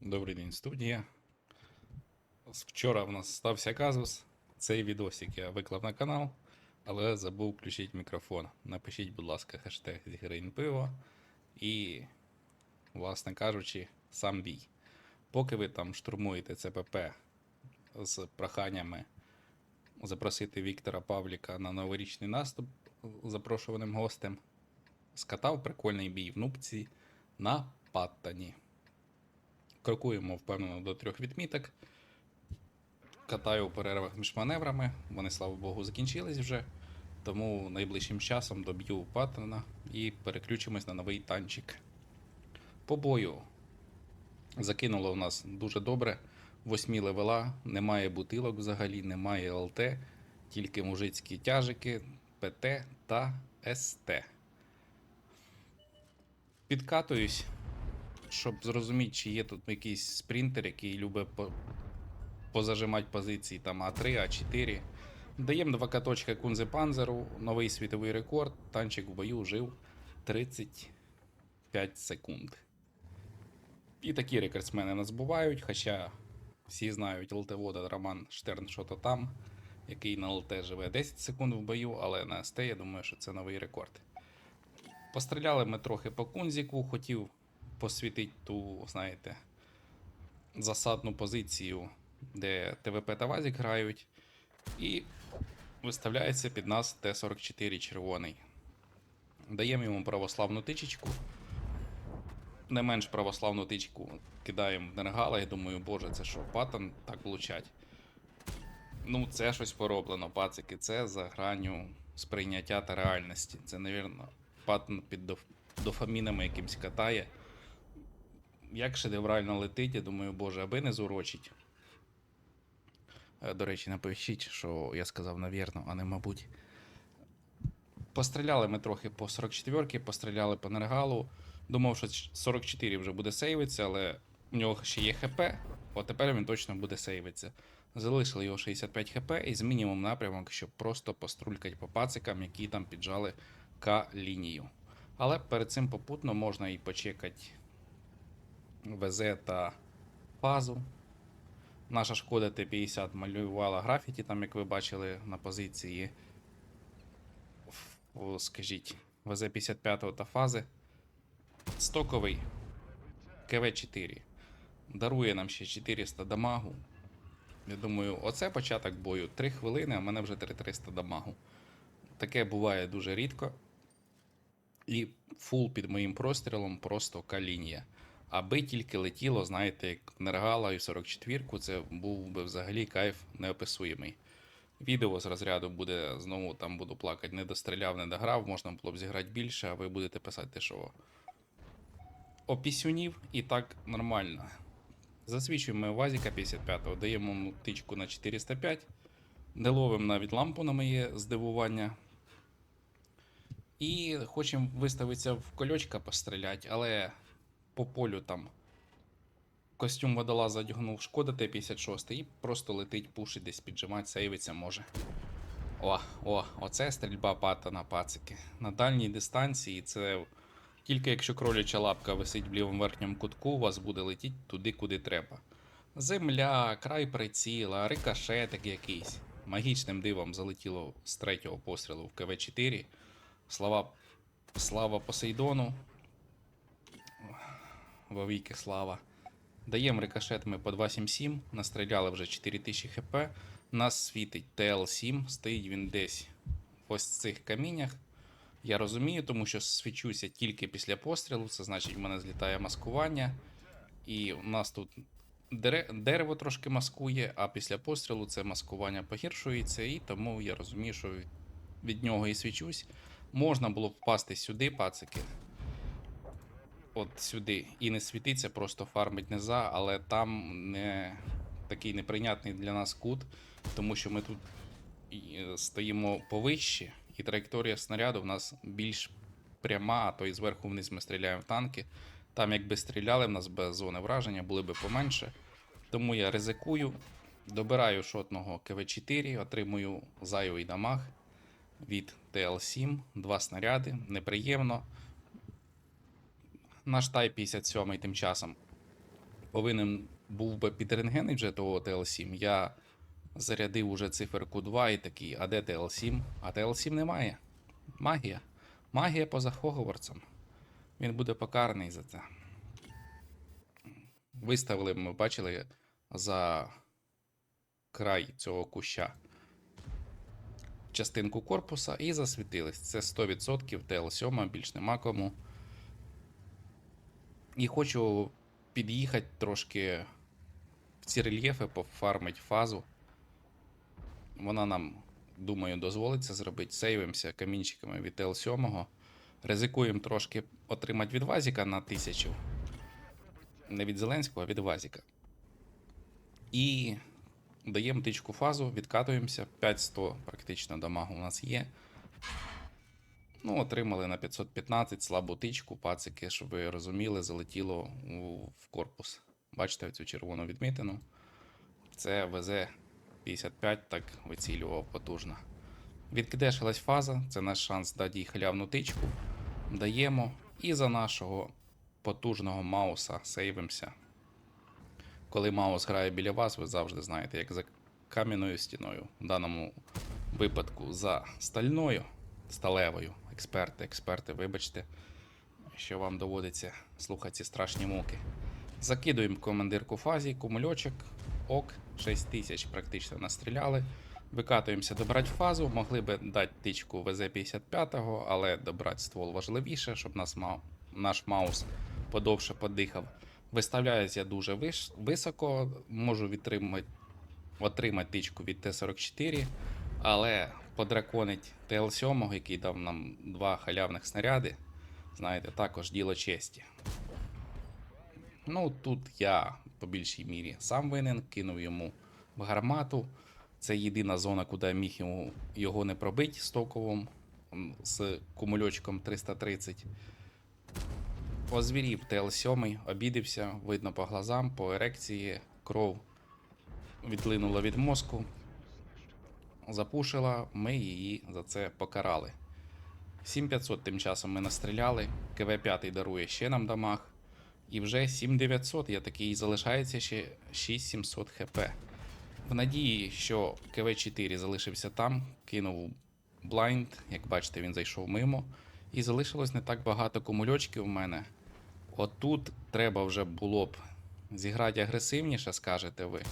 Добрий день, студія. Вчора в нас стався казус. Цей відосик я виклав на канал, але забув включити мікрофон. Напишіть, будь ласка, хештег зіграїн пиво і, власне кажучи, сам бій. Поки ви там штурмуєте ЦПП з проханнями запросити Віктора Павліка на новорічний наступ запрошуваним гостем, скатав прикольний бій в нубці на Паттані. Крокуємо впевнено до трьох відміток. Катаю у перервах між маневрами. Вони, слава Богу, закінчились вже. Тому найближчим часом доб'ю паттона і переключимось на новий танчик. По бою закинуло у нас дуже добре. Восьмі левела, немає бутилок взагалі, немає ЛТ, тільки мужицькі тяжики, ПТ та СТ. Підкатуюсь, щоб зрозуміти, чи є тут якийсь спринтер, який любить по- позажимати позиції там А3, А4. Даємо два каточка Кунзе Панзеру, новий світовий рекорд. Танчик в бою жив 35 секунд. І такі рекордсмени нас бувають, хоча всі знають ЛТ-вода Роман Штерн, що то там, який на ЛТ живе 10 секунд в бою, але на СТ я думаю, що це новий рекорд. Постріляли ми трохи по кунзіку, хотів посвітити ту, знаєте, засадну позицію, де ТВП та Вазік грають. І виставляється під нас Т-44 червоний. Даємо йому православну тичечку. Не менш православну тичку кидаємо в Нергала і думаю, боже, це що, патон так влучать. Ну, це щось пороблено, пацики. Це за гранню сприйняття та реальності. Це, навірно, патон під доф... дофамінами якимсь катає. Як шедеврально летить, я думаю, боже, аби не зурочить. Е, До речі, напишіть, що я сказав, навірно, а не мабуть. Постріляли ми трохи по 44-ки, постріляли по Нергалу. Думав, що 44 вже буде сейвитися, але в нього ще є ХП, от тепер він точно буде сейвитися. Залишили його 65 хп і змінюємо напрямок, щоб просто пострулькати по пацикам, які там піджали К-лінію. Але перед цим попутно можна і почекати ВЗ та фазу. Наша шкода Т-50 малювала графіті, там, як ви бачили, на позиції, скажіть, ВЗ-55 та фази. Стоковий КВ-4. Дарує нам ще 400 дамагу. Я думаю, оце початок бою. 3 хвилини, а в мене вже 3300 дамагу. Таке буває дуже рідко. І фул під моїм прострілом просто калінія. Аби тільки летіло, знаєте, як Нергала і 44-ку, це був би взагалі кайф неописуємий. Відео з розряду буде знову там буду плакати, не достріляв, не дограв, можна було б зіграти більше, а ви будете писати, що опісюнів і так нормально. Засвічуємо Вазіка 55-го, даємо йому тичку на 405, де ловимо навіть лампу на моє здивування. І хочемо виставитися в кольочка постріляти, але по полю там костюм водолаза одягнув шкода Т-56 і просто летить, пушить десь піджимать, сейвиться може. О, о, оце стрільба пата на пацики. На дальній дистанції це тільки якщо кроляча лапка висить в лівому верхньому кутку, у вас буде летіти туди, куди треба. Земля, край приціла, рикошетик якийсь. Магічним дивом залетіло з третього пострілу в КВ-4. Слава, слава Посейдону. Вовіки слава. Даємо рикошет ми по 277, настріляли вже 4000 хп. Нас світить ТЛ-7, стоїть він десь ось в цих каміннях. Я розумію, тому що свічуся тільки після пострілу, це значить, в мене злітає маскування. І у нас тут дерево трошки маскує, а після пострілу це маскування погіршується, і тому я розумію, що від нього і свічусь. Можна було б впасти сюди, пацики. От сюди. І не світиться, просто фармить низа, але там не такий неприйнятний для нас кут, тому що ми тут е, стоїмо повище, і траєкторія снаряду в нас більш пряма, а то і зверху вниз ми стріляємо в танки. Там, якби стріляли, в нас без зони враження були би поменше. Тому я ризикую, добираю шотного КВ-4, отримую зайвий дамаг від ТЛ-7, два снаряди, неприємно. Наш Тай 57 тим часом повинен був би підрентгенить вже того TL7, я зарядив уже циферку 2 і такий, а де TL7? А TL7 немає. Магія. Магія поза Хогвартсом. Він буде покараний за це. Виставили, ми бачили за край цього куща частинку корпуса і засвітились. Це 100% TL7, більш нема кому. І хочу під'їхати трошки в ці рельєфи, пофармить фазу. Вона нам, думаю, дозволить це зробити. Сейвимося камінчиками від L7. Ризикуємо трошки отримати від Вазіка на 1000. Не від Зеленського, а від Вазіка. І даємо тичку фазу, відкатуємося. 500 практично дамагу у нас є. Ну, отримали на 515 слабу тичку, пацики, щоб ви розуміли, залетіло в корпус. Бачите цю червону відмітину? Це ВЗ-55 так вицілював потужно. Відкидешилась фаза, це наш шанс дати їй халявну тичку. Даємо. І за нашого потужного Мауса сейвимося. Коли Маус грає біля вас, ви завжди знаєте, як за кам'яною стіною. В даному випадку за стальною, сталевою. Експерти, експерти, вибачте, що вам доводиться слухати ці страшні муки. Закидуємо командирку фазі, кумульочок, ок, 6 тисяч практично настріляли. Викатуємося добрати фазу, могли би дати тичку ВЗ-55, але добрати ствол важливіше, щоб нас мав, наш маус подовше подихав. Виставляюсь я дуже виш, високо, можу відтримати, отримати тичку від Т-44, але подраконить ТЛ-7, який дав нам два халявних снаряди, знаєте, також діло честі. Ну, тут я по більшій мірі сам винен, кинув йому в гармату. Це єдина зона, куди міг йому, його не пробити стоковим з кумульочком 330. Озвірів ТЛ-7, обідився, видно по глазам, по ерекції, кров відлинула від мозку, запушила, ми її за це покарали. 7500 тим часом ми настріляли, КВ-5 дарує ще нам дамаг. І вже 7900, я такий залишається ще 6700 хп. В надії, що КВ-4 залишився там, кинув блайнд, як бачите, він зайшов мимо. І залишилось не так багато кумульочків у мене. Отут треба вже було б зіграти агресивніше, скажете ви.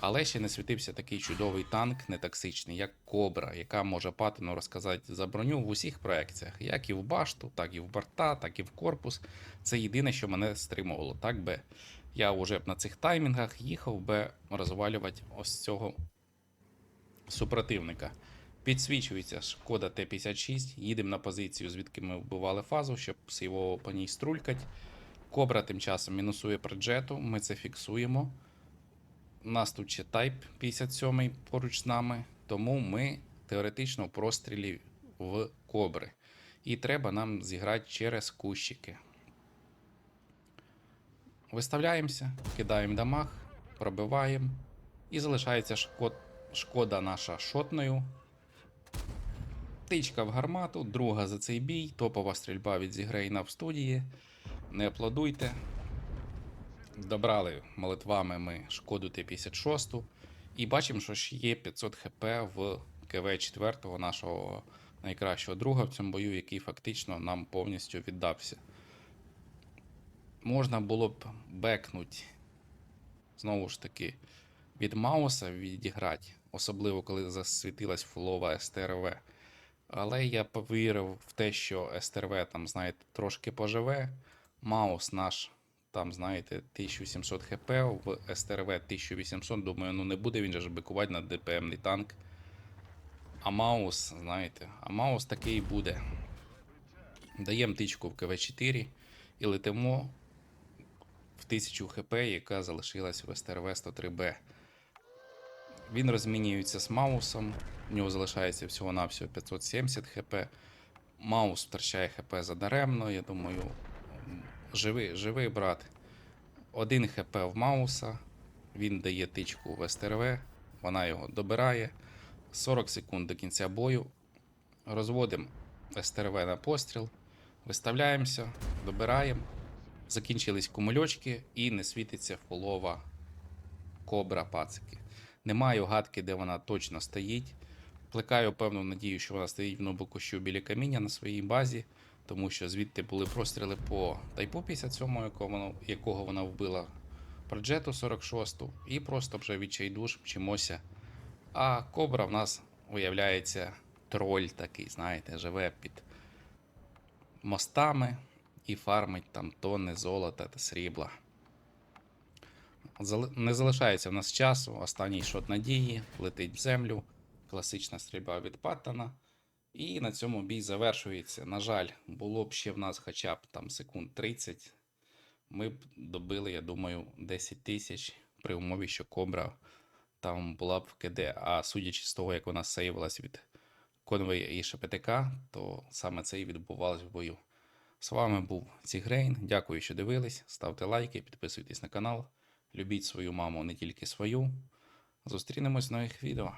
Але ще не світився такий чудовий танк, нетоксичний, як Кобра, яка може патину розказати за броню в усіх проекціях, як і в башту, так і в борта, так і в корпус. Це єдине, що мене стримувало. Так би я вже б на цих таймінгах їхав би розвалювати ось цього супротивника. Підсвічується шкода Т-56. Їдемо на позицію, звідки ми вбивали фазу, щоб сейвово по ній струлькать. Кобра тим часом мінусує проджету, ми це фіксуємо. У нас тут ще Type 57 поруч з нами, тому ми теоретично в прострілі в кобри. І треба нам зіграти через кущики. Виставляємося, кидаємо дамаг, пробиваємо. І залишається шкод... шкода наша шотною. Тичка в гармату, друга за цей бій, топова стрільба від Зігрейна в студії. Не аплодуйте. Добрали молитвами ми шкоду Т-56. І бачимо, що ж є 500 хп в КВ-4 нашого найкращого друга в цьому бою, який фактично нам повністю віддався. Можна було б бекнути, знову ж таки, від Мауса відіграти, особливо коли засвітилась фулова СТРВ. Але я повірив в те, що СТРВ там, знаєте, трошки поживе. Маус наш, там, знаєте, 1700 хп, в СТРВ 1800. Думаю, ну не буде він же ж бикувати на ДПМний танк. А Маус, знаєте, а Маус такий буде. Даємо тичку в КВ-4 і летимо в 1000 хп, яка залишилась в СТРВ 103Б. Він розмінюється з Маусом, в нього залишається всього-навсього 570 хп. Маус втрачає хп задаремно, я думаю. Живий, живий брат. Один хп в Мауса, він дає тичку в СТРВ, вона його добирає. 40 секунд до кінця бою. Розводимо СТРВ на постріл, виставляємося, добираємо. закінчились кумульочки і не світиться фолова кобра пацики. Не маю гадки, де вона точно стоїть. Плекаю певну надію, що вона стоїть в Нобокущу біля каміння на своїй базі, тому що звідти були простріли по тайпу 57, якого якого вона вбила, проджету 46 і просто вже відчайдуш вчимося. А кобра в нас виявляється троль такий, знаєте, живе під мостами і фармить там тонни золота та срібла. Не залишається в нас часу. Останній шот надії летить в землю. Класична стрільба від Паттона. І на цьому бій завершується. На жаль, було б ще в нас хоча б там секунд 30. Ми б добили, я думаю, 10 тисяч при умові, що Кобра там була б в КД. А судячи з того, як вона сейвилась від Конвей і ШПТК, то саме це і відбувалось в бою. З вами був Цігрейн. Дякую, що дивились. Ставте лайки, підписуйтесь на канал. Любіть свою маму, не тільки свою. Зустрінемось в нових відео.